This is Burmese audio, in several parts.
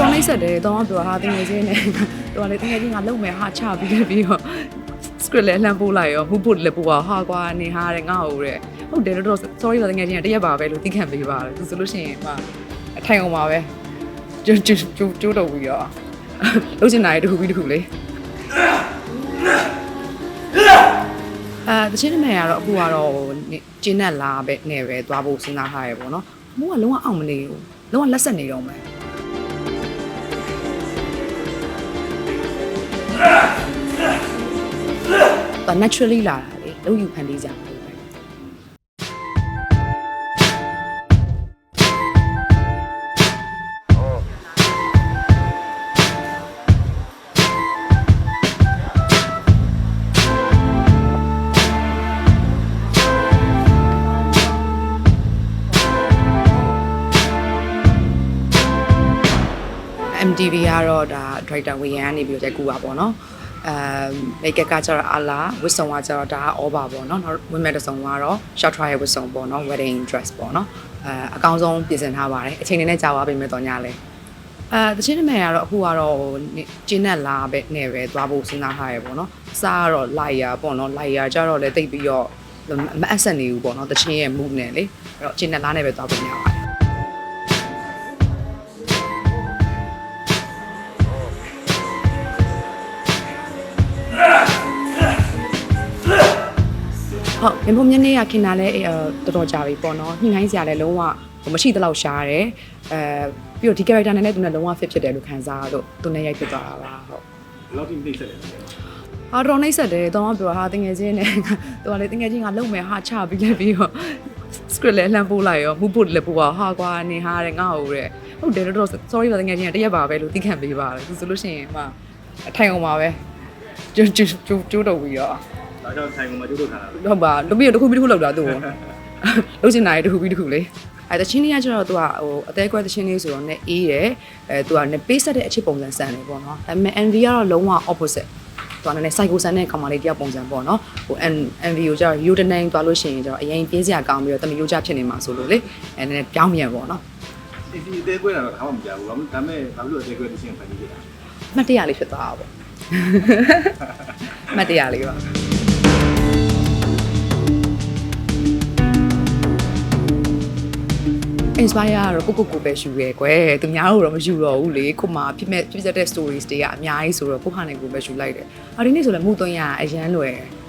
တော်နှိမ့်ဆက်တယ်တော့ကပြောဟာတင်ငယ်ချင်းနဲ့တော်လည်းတင်ငယ်ချင်းကလုံမယ်ဟာချပြီးတယ်ပြီးတော့ script လည်းလှမ်းပို့လိုက်ရောမှုပို့လည်းပို့ပါဟာကွာနေဟာတဲ့ငါ့ဟိုတဲ့ဟုတ်တယ်တော့ sorry တော့တင်ငယ်ချင်းကတရက်ပါပဲလို့သိခံပေးပါလေသူဆိုလို့ရှိရင်မအထိုင်အောင်ပါပဲကျိုးကျိုးကျိုးကျိုးတော့ပြီးတော့လုံးချင်တာရတခုပြီးတခုလေအဲတချင်းနမဲကတော့အခုကတော့ကျင်းနဲ့လာပဲနေပဲသွားဖို့စဉ်းစားထားရပေါ့နော်မိုးကလုံးဝအောင်မနေဘူးလုံးဝလက်ဆက်နေတော့မယ် naturally လာတာလေလုံးယူဖန်တီးကြ MTV ကတော့ဒါ director ဝေယံကနေပြီးတော့ရိုက်ကူပါပေါ့နော်အဲ make up ကကျတော့အလားဝတ်စုံကကျတော့ဒါ over ပေါ့နော်နောက် women တစ်စုံကတော့ short trial ဝတ်စုံပေါ့နော် wedding dress ပေါ့နော်အဲအကောင်းဆုံးပြင်ဆင်ထားပါတယ်အချိန်နဲ့ကြာသွားပြီမဲ့တော့ညလဲအဲတချင်းနမဲကတော့အခုကတော့ကျင်းနဲ့လာပဲနေပဲသွားဖို့စဉ်းစားထားရပေါ့နော်စားကတော့ liar ပေါ့နော် liar ကျတော့လည်းတိတ်ပြီးတော့မအဆက်နေဘူးပေါ့နော်တချင်းရဲ့ move နဲ့လေအဲ့တော့ကျင်းနဲ့လာနေပဲသွားဖို့ညပါ ဟုတ်မြင်ဖို့မျက်နှာရခင်တာလဲအဲတော်တော်ကြာပြီပေါ့နော်ညှိနှိုင်းစရာလဲလုံးဝဟိုမရှိသလောက်ရှားတယ်အဲပြီးတော့ဒီ character နဲ့လည်းသူနဲ့လုံးဝ fit ဖြစ်တယ်လို့ခံစားရလို့သူနဲ့ရိုက်ဖြစ်သွားတာပါဟုတ်ဘယ်လောက်ထိနှိမ့်ဆက်လဲလဲအာတော်နှိမ့်ဆက်တယ်တော့ကပြောဟာတငယ်ချင်းနဲ့တော်လည်းတငယ်ချင်းကလုံမယ်ဟာချပြီးလည်းပြီးတော့ script လည်းလှမ်းပို့လိုက်ရောမှုပို့လည်းပို့ပါဟာကွာနေဟာတဲ့ငါ့ဟိုတဲ့ဟုတ်တယ်တော့ sorry ပါတငယ်ချင်းကတရက်ပါပဲလို့သိခံပေးပါလေသူဆိုလို့ရှိရင်မအထိုင်အောင်ပါပဲကျိုးကျိုးကျိုးကျိုးတော့ပြီးတော့ ဒါကြောင့်ဆိုင်ကမှာကျုပ်တို့ထားတာဟုတ်ပါလူပြီးတော့တစ်ခုပြီးတစ်ခုလောက်တာသူ့ကိုလုံးချင်တာရတစ်ခုပြီးတစ်ခုလေအဲတချင်းလေးကကျတော့သူကဟိုအသေးကွဲတချင်းလေးဆိုတော့ ਨੇ အေးတယ်အဲသူက ਨੇ ပေးဆက်တဲ့အချစ်ပုံစံဆန်တယ်ပေါ့နော်ဒါပေမဲ့ NV ကတော့လုံးဝ opposite သူကလည်း psycho ဆန်တဲ့ကောင်မလေးတယောက်ပုံစံပေါ့နော်ဟို NV ကိုကျတော့ you the name သွားလို့ရှိရင်ကျတော့အရင်ပြင်းစရာကောင်းပြီးတော့တမီရိုးကြဖြစ်နေမှာဆိုလို့လေအဲနည်းနည်းပြောင်းပြန်ပေါ့နော်ဒီဒီအသေးကွဲတာတော့ခါမှမကြဘူး။ဒါပေမဲ့ဘာလို့အသေးကွဲတစ်ချင်းဖန်တီးခဲ့တာအမှတ်တရလေးဖြစ်သွားတာပေါ့အမှတ်တရလေးပါ inspire ကတော့ကိုကိုကိုပဲယူရဲကွယ်သူများတို့တော့မယူတော့ဘူးလေကိုမှဖြစ်မဲ့ဖြစ်တဲ့ stories တွေကအများကြီးဆိုတော့ကိုဟာနေကိုပဲယူလိုက်တယ်အာဒီနေ့ဆိုလည်းမှုသွင်းရအရန်လွယ်။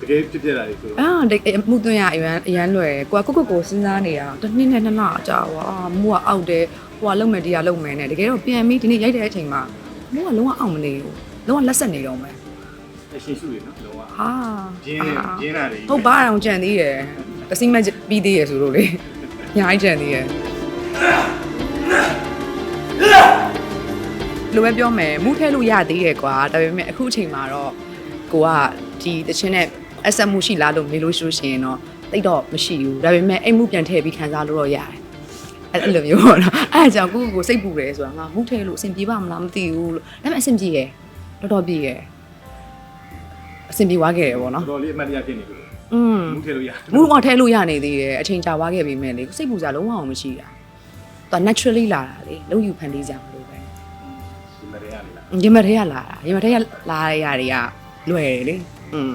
တကယ်ဖြစ်ဖြစ်လာတယ်ဆိုတော့အာဒီမှုသွင်းရအရန်အရန်လွယ်ကိုကကိုကိုကိုစဉ်းစားနေတာတစ်နှစ်နဲ့နှစ်လအကြာဟွာမှုကအောက်တယ်ဟိုကလုံမယ်တရားလုံမယ်နဲ့တကယ်တော့ပြန်ပြီးဒီနေ့ရိုက်တဲ့အချိန်မှာမှုကလုံးဝအောင်မနေဘူးလုံးဝလက်ဆက်နေတော့မယ်အရှင်စုတွေနော်လုံးဝဟာဂျင်းနဲ့ဂျင်းလာတယ်ဟုတ်ပါအောင်ကြံသေးတယ်တစိမ့်မပြီးသေးရဆိုလို့လေ အများကြီးကြံသေးရလိုပဲပြောမယ်မူးထဲလို့ရသေးတယ်ကွာဒါပေမဲ့အခုအချိန်မှာတော့ကိုကဒီတချင်းနဲ့အဆက်မှုရှိလားလို့မေးလို့ရှိလို့ရှိရင်တော့တိတ်တော့မရှိဘူးဒါပေမဲ့အိမ်မှုပြန်ထည့်ပြီးခံစားလို့တော့ရတယ်အဲ့အဲ့လိုမျိုးပေါ့နော်အဲ့ဒါကြောင့်ကိုကိုကိုစိတ်ပူတယ်ဆိုတာငါမူးထဲလို့အဆင်ပြေပါမလားမသိဘူးလို့ဒါပေမဲ့အဆင်ပြေရယ်တော်တော်ပြေရယ် အဆင်ပြေသွားခဲ့တယ်ပေါ့နော် တော်တော်လေးအမှတ်တရဖြစ်နေပြီ อืม ။မူးထဲလို့ရ မူတော့ထဲလို့ရနေသေးတယ်အချိန်ကြာသွားခဲ့ပြီမဲ့လေစိတ်ပူစရာလုံးဝအောင်မရှိတာသူက naturally လာတာလေလုံးယူဖန်တီးကြမှာလို့ပဲ ။ဒီမရေရလေလား ရင်မထဲကလာတာရင်မထဲကလာရရတွေကလွယ်တယ်လေอืม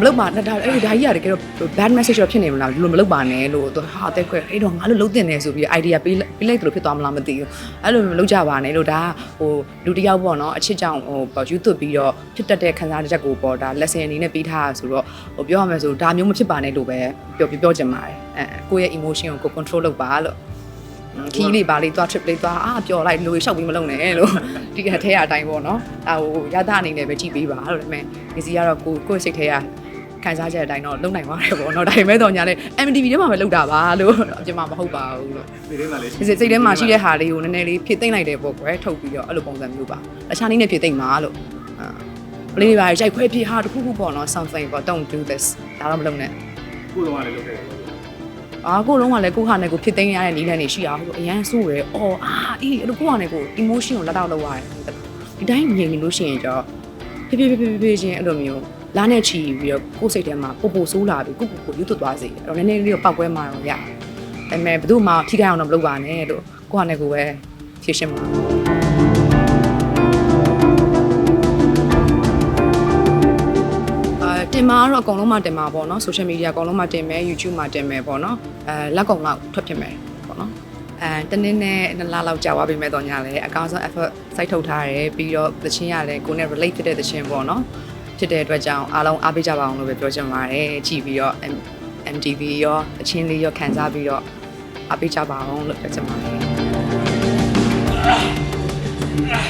မလုပ်ပါနဲ့ဒါအဲ့ဒီဒါကြီးကတကယ်တော့ bad message တော့ဖြစ်နေမလားဒီလိုမလုပ်ပါနဲ့လို့သူဟာတဲ့ခွဲအဲ့တော့ငါလို့လုံးတင်နေဆိုပြီး idea ပေးပေးလိုက်သလိုဖြစ်သွားမလားမသိဘူးအဲ့လိုမလုပ်ကြပါနဲ့လို့ဒါကဟိုလူတစ်ယောက်ပေါ့နော်အချစ်ကြောင့်ဟိုပေါ့ YouTube ပြီးတော့ဖြစ်တတ်တဲ့ခံစားချက်ကိုပေါ့ဒါ lesson အနေနဲ့ပေးထားတာဆိုတော့ဟိုပြောရမယ်ဆိုဒါမျိုးမဖြစ်ပါနဲ့လို့ပဲပြောပြောချင်ပါတယ်အဲကိုယ့်ရဲ့ emotion ကိုကို control လုပ်ပါလို့ခီးလေးပါလေးသွား trip လေးသွားအာပျော်လိုက်လူရှောက်ပြီးမလုပ်နဲ့လို့ဒီကထဲအတိုင်းပေါ့နော်ဒါဟိုရသအနေနဲ့ပဲကြည့်ပေးပါလို့ဒါပေမဲ့ဒီစီကတော့ကိုကိုယ့်စိတ်ထဲက ခံစားချက်အတိုင်းတော့လုံနိုင်ပါတယ်ပေါ့နော်ဒါပေမဲ့တော့ညာလဲ MTV ထဲမှာပဲလုပ်တာပါလို့အပြင်မှာမဟုတ်ပါဘူးလို့။ဒီထဲမှာလေဒီစိတ်ထဲမှာရှိတဲ့ဟာလေးကိုနည်းနည်းလေးဖြည့်သိမ့်လိုက်တယ်ပေါ့ကွယ်ထုတ်ပြီးတော့အဲ့လိုပုံစံမျိုးပါတခြားနည်းနဲ့ဖြည့်သိမ့်ပါလို့ပလေးတွေပါရိုက်ခွဲပြဟာတခုခုပေါ့နော် something ပေါ့ don't do this ဒါတော့မလုပ်နဲ့ကိုယ်တော့လည်းလုပ်ခဲ့တယ်အာကိုလုံးကလည်းကိုခါနဲ့ကိုဖြစ်သိမ်းရတဲ့နည်းလမ်းတွေရှိအောင်အရန်ဆိုးရယ်အော်အာအေးအဲ့လိုကိုခါနဲ့ကို emotion ကိုလက်တော့လောက်ရတယ်ဒီတိုင်းငြိမ်နေလို့ရှိရင်ကြောဖြည်းဖြည်းဖြည်းဖြည်းဖြည်းချင်းအဲ့လိုမျိုး လားနဲ့ချီပြီးတော့ကိုယ်စိတ်ထဲမှာပို့ပို့ဆိုးလာပြီးကိုကိုကိုယူသွတ်သွားစေတယ်အဲ့တော့နည်းနည်းလေးတော့ပောက်ကွဲမှာတော့ရဒါပေမဲ့ဘယ်သူမှထိခိုက်အောင်တော့မလုပ်ပါနဲ့လို့ကိုခါနဲ့ကိုပဲဖြေရှင်းပါအာတင်မှာတော့အကုန်လုံးမှတင်မှာပေါ့နော် social media အကုန်လုံးမှတင်မယ် YouTube မှာတင်မယ်ပေါ့နော်အဲလက်ကုံလောက်ထွက်ဖြစ်မယ်ပေါ့နော်အဲတနေ့နဲ့နှစ်လလောက်ကြာသွားပြီမဲ့တော့ညာလဲအကောင်းဆုံး effort စိုက်ထုတ်ထားတယ်ပြီးတော့သချင်းရလဲကိုနဲ့ relate ဖြစ်တဲ့သချင်းပေါ့နော် ဖြစ်တဲ့အတွက်ကြောင့်အားလုံးအားပေးကြပါအောင်လို့ပဲပြောချင်ပါတယ်ကြည့်ပြီးတော့ MTV ရောအချင်းလေးရောခံစားပြီးတော့အားပေးကြပါအောင်လို့ပြောချင်ပါတယ်